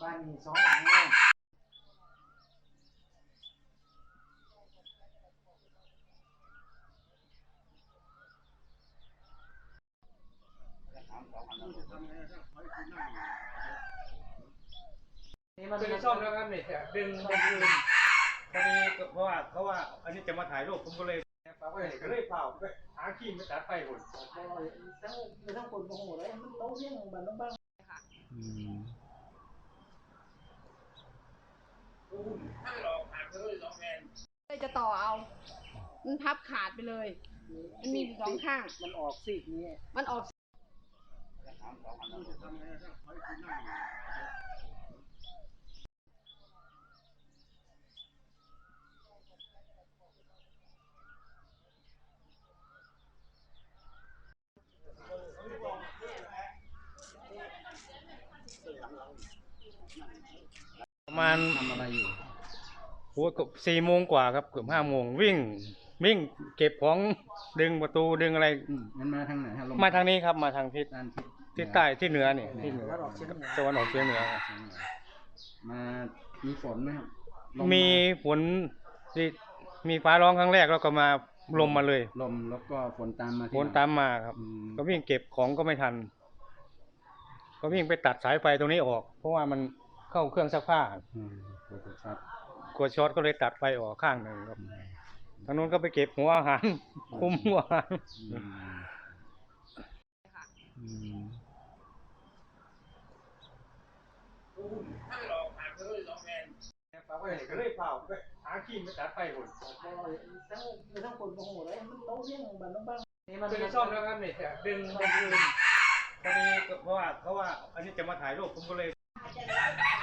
บ้านนี้สองหลังเลยนี่มันเป็นซ่อมแล้วครับเนี่ยจะดึงดึงดึงพอดีก็เพราะว่าเขาว่า อันนี้จะมาถ่ายรูปผมก็เลยฝากไว้ให้ก็เลยเผาไปหาขี้มาตัดไฟหมดทั้งทั้งคนโอ้โหเลยมันโตเรื่องบ้านน้องบ้าน เลยจะต่อเอา มันพับขาดไปเลย มันมีอยู่สองข้าง มันออกซีกนี้ มันออก ประมาณทำอะไรอยู่โอ้ยสี่โมงกว่าครับเกือบห้าโมงวิ่งวิ่งเก็บของดึงประตูดึงอะไร อืมมันมาทางไหนฮะลมมาทางนี้ครับมาทางทิศด้านทิศทิศใต้ที่เหนือเนี่ยที่เหนือแล้วออกเชียงเหนือตะวันออกเฉียงเหนือครับมามีฝนไหมครับลมีฝนที่มีฟ้าร้องครั้งแรกแล้วก็มาลมมาเลยลมแล้วก็ฝนตามมาฝนตามมาครับ อืมก็วิ่งเก็บของก็ไม่ทัน ก็วิ่งไปตัดสายไฟตรงนี้ออก เพราะว่ามัน เข้าเครื่องซักผ้าอืมโอ้โหครับกลัวช็อตก็เลยตัดไฟออกข้างหนึ่งครับทางนู้นก็ไปเก็บหัวอาหาร คุมหัวอาหารอืมอืมฝากไว้ให้ก็เลยเผาไปหาขี้มาตัดไฟหมดทั้งทั้งคนโอ้โหเลยมันโตเรื่องบ้านน้องบ้านนี่มันเป็นซ่อมแล้วครับเนี่ยจะดึงดึงดึงพอดีก็เพราะว่าเขาว่า อันนี้จะมาถ่ายรูปผมก็เลย I just